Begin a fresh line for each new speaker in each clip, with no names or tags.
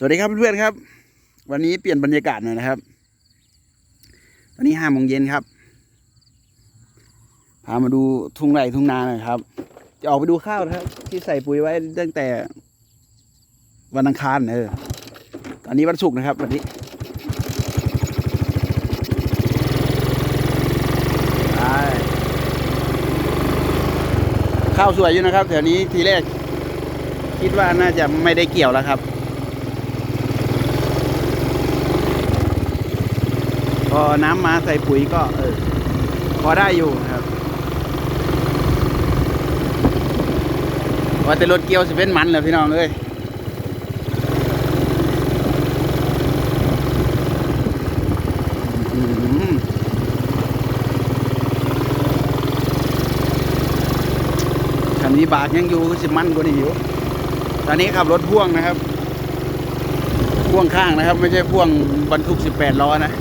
สวัสดีครับเพื่อนๆครับ วันนี้เปลี่ยนบรรยากาศหน่อยนะครับ ตอนนี้ห้าโมงเย็นครับ พามาดูทุ่งไร่ทุ่งนาหน่อยครับ จะออกไปดูข้าวนะครับ ที่ใส่ปุ๋ยไว้ตั้งแต่ วันอังคารเออตอนนี้วันศุกร์นะครับ วันนี้ข้าวสวยอยู่นะครับแถวนี้ทีแรก คิดว่าน่าจะไม่ได้เกี่ยวแล้วครับ อน้ำมาใส่ปุ๋ยก็เออพอได้อยู่ครับว่าแต่รถเกียวสิเป็นมันเลยพี่น้องเอ้ยอันนี้บากยังอยู่สิมันกว่านี้อยู่ ตอนนี้ขับรถพ่วงนะครับ พ่วงข้างนะครับ ไม่ใช่พ่วงบรรทุก 18 ล้อนะ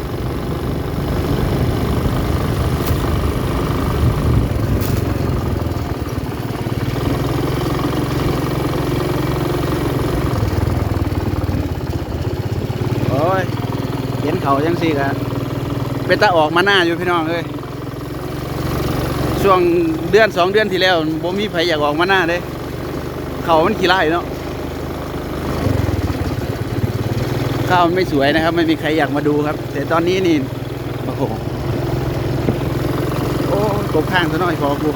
โอ้ย เขายังสิกะเป็นตาออกมาหน้าอยู่พี่น้องเอ้ยช่วงเดือนสองเดือนที่แล้วบ่มีไผอยากออกมาหน้าเด้เขามันขี้ไล่เนาะข้าวมันไม่สวยนะครับ ไม่มีใครอยากมาดูครับ แต่ตอนนี้นี่โอ้โหโอ้กบข้างซะหน่อยพอกู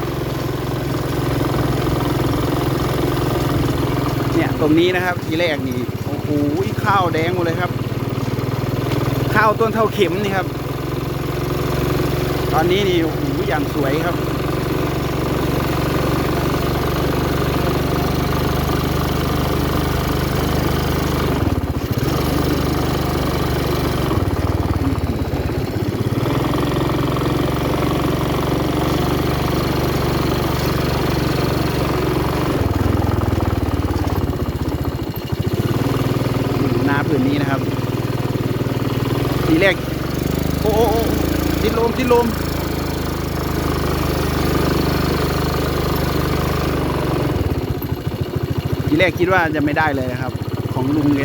เนี่ยตรงนี้นะครับ ทีแรกนี่โอ้โหข้าวแดงหมดเลยครับ ข้าวต้นเท่าเข็มนี่ครับ ตอนนี้นี่โอ้โหอย่างสวยครับ นาผืนนี้นะครับ ทีแรก โอ้โอ้โอ้ติด ลมติดลมทีแรกคิดว่าจะไม่ได้เลยนะครับ ของลุงแก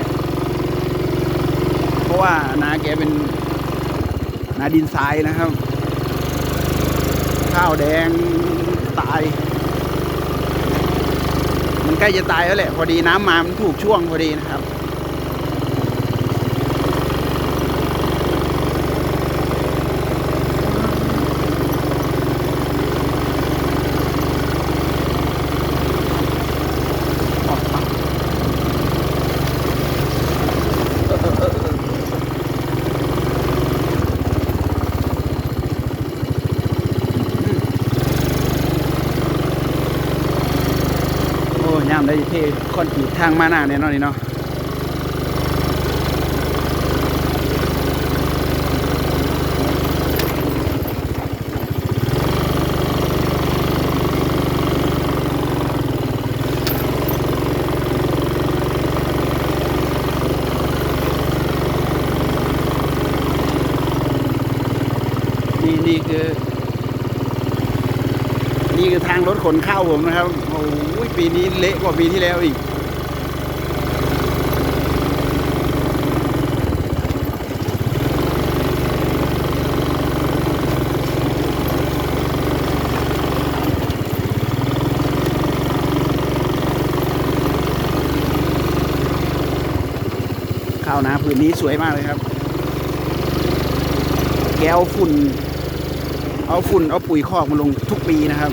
เพราะว่านาแกเป็นนาดินทรายนะครับ ข้าวแดงตาย มันใกล้จะตายแล้วแหละ พอดีน้ำมามันถูกช่วงพอดีนะครับ โอ้ยามได้เทคอนกรีต ทางมาหน้าแน่นอนนี่เนาะนี่นี่คือ นี่คือทางรถขนข้าวผมนะครับ โอ้โหปีนี้เละกว่าปีที่แล้วอีก ข้าว นี้สวยมากเลยครับ แกเอาฝุ่น เอาฝุ่นเอาปุ๋ยคอกมาลงทุกปีนะครับ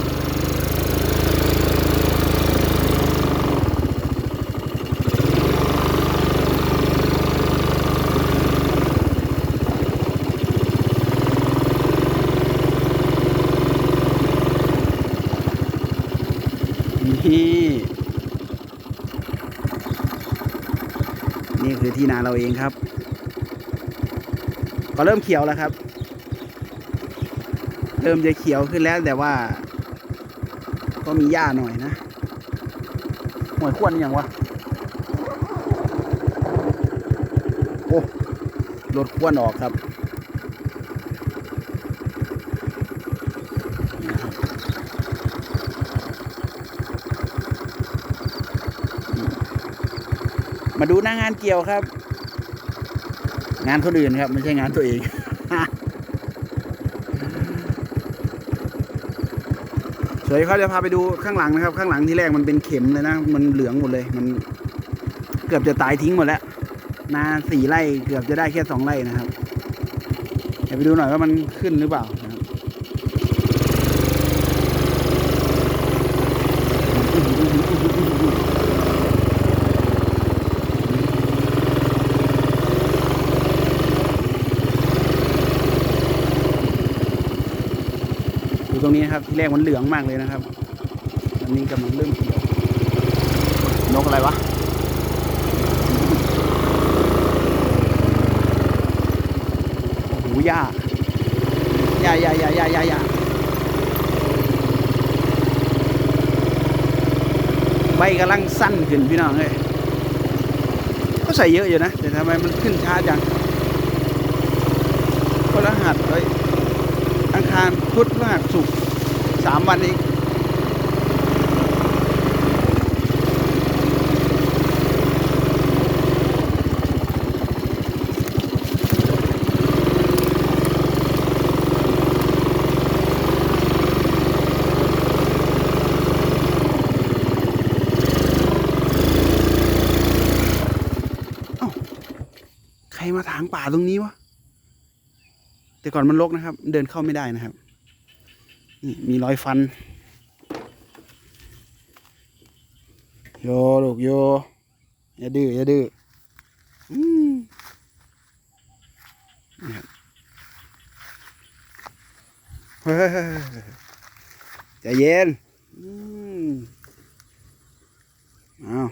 นี่ นาเราเองครับ ก็เริ่มเขียวแล้วครับ เริ่มจะเขียวขึ้นแล้วแต่ว่า ก็มีหญ้าหน่อยนะหวยควนอย่างวะโอ้รถควนออกครับนี่ครับอื มาดูหน้างานเกี่ยวครับ งานคนอื่นครับ ไม่ใช่งานตัวเองสวยเขาจะพาไปดูข้างหลังนะครับ ข้างหลังที่แรกมันเป็นเข็มเลยนะ มันเหลืองหมดเลย มันเกือบจะตายทิ้งหมดแล้วนาสี่ไร่เกือบจะได้แค่สองไร่นะครับเดี๋ยวไปดูหน่อยว่ามันขึ้นหรือเปล่านะครับ ดูตรง นะครับ ที่แรกมันเหลืองมากเลยนะครับอันนี้กำลังเริ่มเขียวนกอะไรวะโอ้โหญ้าหญ้าหญ้าหญ้าหญ้าหญ้าหญ้าใบกำลังสั้นขึ้นพี่น้องเลยก็ใส่เยอะอยู่นะ แต่ทำไมมันขึ้นช้าจังก็รหัสเอ้ยอังคารพุธพฤหัสศุกร์ สามวันองเอ้ใครมาถางป่าตรงนี้วะ แต่ก่อนมันรกนะครับ เดินเข้าไม่ได้นะครับ นี่มีรอยฟัน โยลูกโย อย่าดื้ออย่าดื้ออืมเฮ้ใจเย็นอ้าว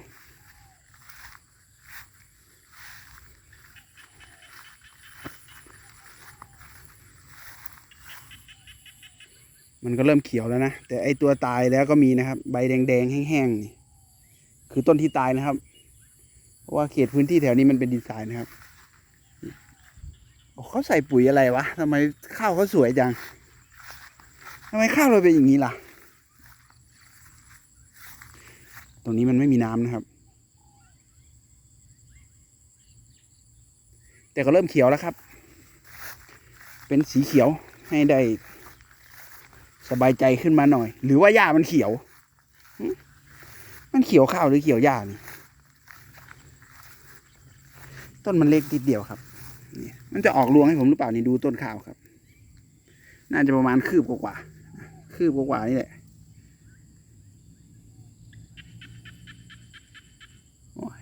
มันก็เริ่มเขียวแล้วนะ แต่ไอตัวตายแล้วก็มีนะครับ ใบแดงๆแห้งๆนี่คือต้นที่ตายนะครับ เพราะว่าเขตพื้นที่แถวนี้มันเป็นดินทรายนะครับโอ้เขาใส่ปุ๋ยอะไรวะทำไมข้าวเขาสวยจังทำไมข้าวเราเป็นอย่างนี้ล่ะ ตรงนี้มันไม่มีน้ำนะครับ แต่ก็เริ่มเขียวแล้วครับ เป็นสีเขียวให้ได้ สบายใจขึ้นมาหน่อย หรือว่าหญ้ามันเขียว มันเขียวข้าวหรือเขียวหญ้านี่ต้นมันเล็กนิดเดียวครับนี่มันจะออกรวงให้ผมหรือเปล่านี่ดูต้นข้าวครับ น่าจะประมาณคืบกว่าคืบกว่านี่แหละอ้ย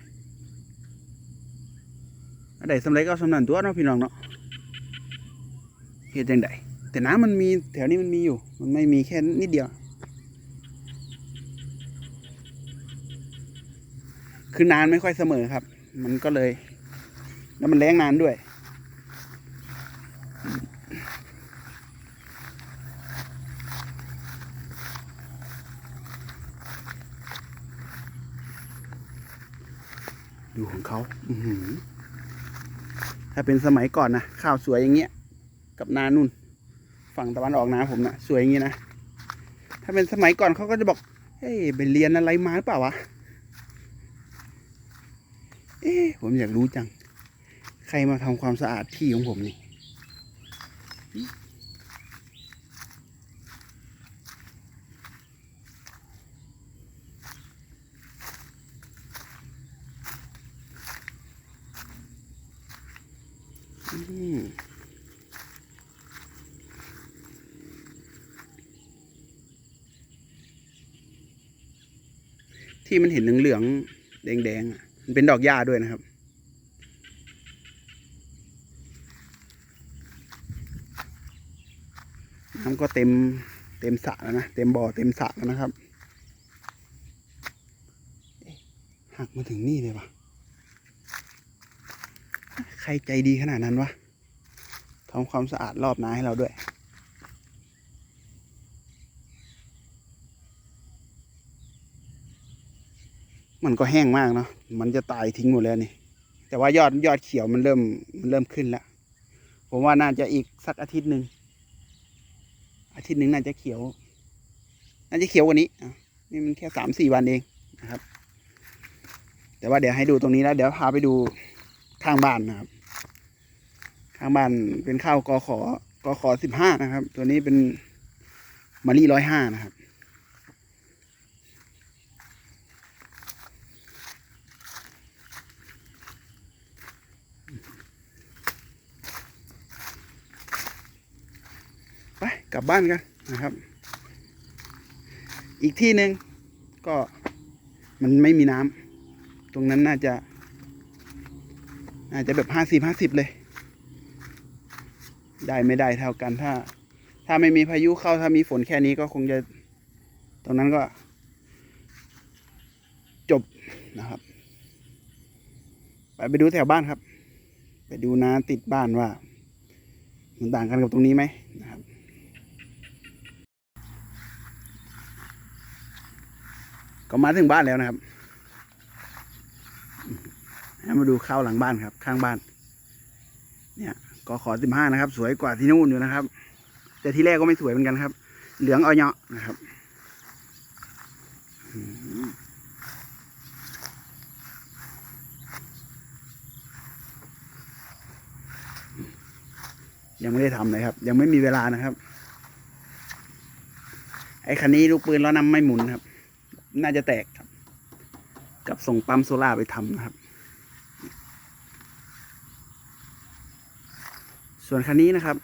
อะไรสำเร็จก็สำนันตัวเนาะพี่น้องเนาะเฮ็ดจังได แต่น้ำมันมีแถวนี้มันมีอยู่ มันไม่มีแค่นิดเดียว คือนานไม่ค่อยเสมอครับ มันก็เลย แล้วมันแรงนานด้วย ดูของเขาถ้าเป็นสมัยก่อนนะ ข้าวสวยอย่างเงี้ย กับนานุ่น ฝั่งตะวันออกนาผมนะสวยอย่างนี้นะ ถ้าเป็นสมัยก่อนเขาก็จะบอก เฮ้ยไปเรียนอะไรมาหรือเปล่าวะ เอ๊ผมอยากรู้จัง ใครมาทำความสะอาดที่ของผมนี่อืม ที่มันเห็นเหลืองๆแดงๆมันเป็นดอกหญ้าด้วยนะครับ น้ำก็เต็มเต็มสระแล้วนะ เต็มบ่อเต็มสระแล้วนะครับหักมาถึงนี่เลยปะใครใจดีขนาดนั้นวะทำความสะอาดรอบนาให้เราด้วย มันก็แห้งมากเนาะมันจะตายทิ้งหมดแล้วนี่ แต่ว่ายอดยอดเขียวมันเริ่มมันเริ่มขึ้นแล้วผมว่าน่าจะอีกสักอาทิตย์หนึ่งอาทิตย์หนึ่งน่าจะเขียว น่าจะเขียวกว่านี้อะนี่มันแค่สามสี่วันเองนะครับ แต่ว่าเดี๋ยวให้ดูตรงนี้แล้ว เดี๋ยวพาไปดูข้างบ้านนะครับ ข้างบ้านเป็นข้าวกอขอกอขอสิบห้านะครับ ตัวนี้เป็นมารีร้อยห้านะครับ กลับบ้านกันนะครับ อีกที่หนึ่งก็มันไม่มีน้ำตรงนั้นน่าจะน่าจะแบบห้าสิบห้าสิบเลย ได้ไม่ได้เท่ากันถ้า ถ้าไม่มีพายุเข้าถ้ามีฝนแค่นี้ก็คงจะ ตรงนั้นก็ จบนะครับ ไปไปดูแถวบ้านครับ ไปดูนาติดบ้านว่า มันต่างกันกับตรงนี้ไหมนะครับ ก็มาถึงบ้านแล้วนะครับให้มาดูข้าวหลังบ้านครับ ข้างบ้าน เนี่ยก็ขอสิบห้านะครับ สวยกว่าที่นู่นอยู่นะครับ แต่ที่แรกก็ไม่สวยเหมือนกันครับ เหลืองเอาเนาะนะครับยังไม่ได้ทำเลยครับ ยังไม่มีเวลานะครับ ไอ้คันนี้ลูกปืนล้อนำไม่หมุนครับ น่าจะแตกครับ กับส่งปั๊มโซล่าไปทำนะครับ ส่วนคันนี้นะครับ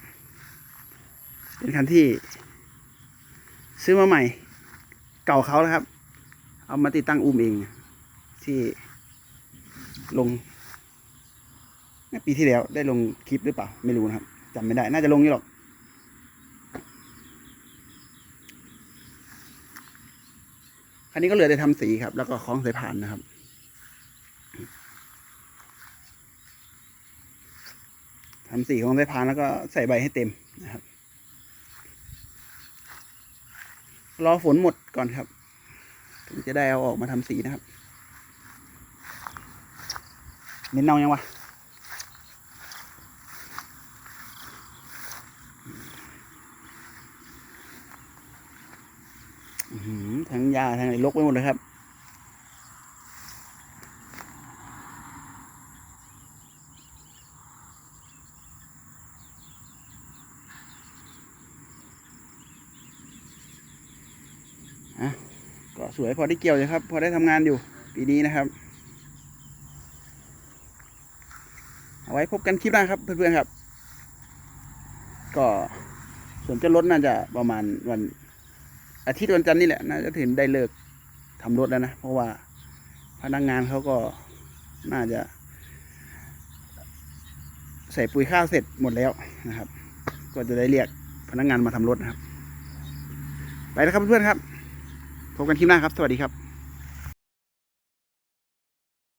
เป็นคันที่ ซื้อมาใหม่ เก่าเขาแล้วครับ เอามาติดตั้งอุ้มเอง ที่ลงปีที่แล้วได้ลงคลิปหรือเปล่า ไม่รู้นะครับจำไม่ได้ น่าจะลงนี่หรอก คันนี้ก็เหลือแต่ทำสีครับ แล้วก็คล้องสายพานนะครับทำสีของสายพานแล้วก็ใส่ใบให้เต็มนะครับ รอฝนหมดก่อนครับถึงจะได้เอาออกมาทำสีนะครับ เน้นเนายังวะ อื้อหือ ทั้งยาทั้งอะไรลกไปหมดเลยครับ อะ ก็สวยพอได้เกี่ยวอยู่ครับ พอได้ทำงานอยู่ ปีนี้นะครับ เอาไว้พบกันคลิปหน้าครับ เพื่อนๆครับ ก็ส่วนจะรถน่าจะประมาณวัน อาทิตย์วันจันทร์นี่แหละน่าจะถึงได้เลิกทำรถแล้วนะ เพราะว่าพนักงานเขาก็น่าจะ ใส่ปุ๋ยข้าวเสร็จหมดแล้วนะครับ ก็จะได้เรียกพนักงานมาทำรถนะครับ ไปแล้วครับเพื่อนๆครับพบกันคลิปหน้าครับ สวัสดีครับ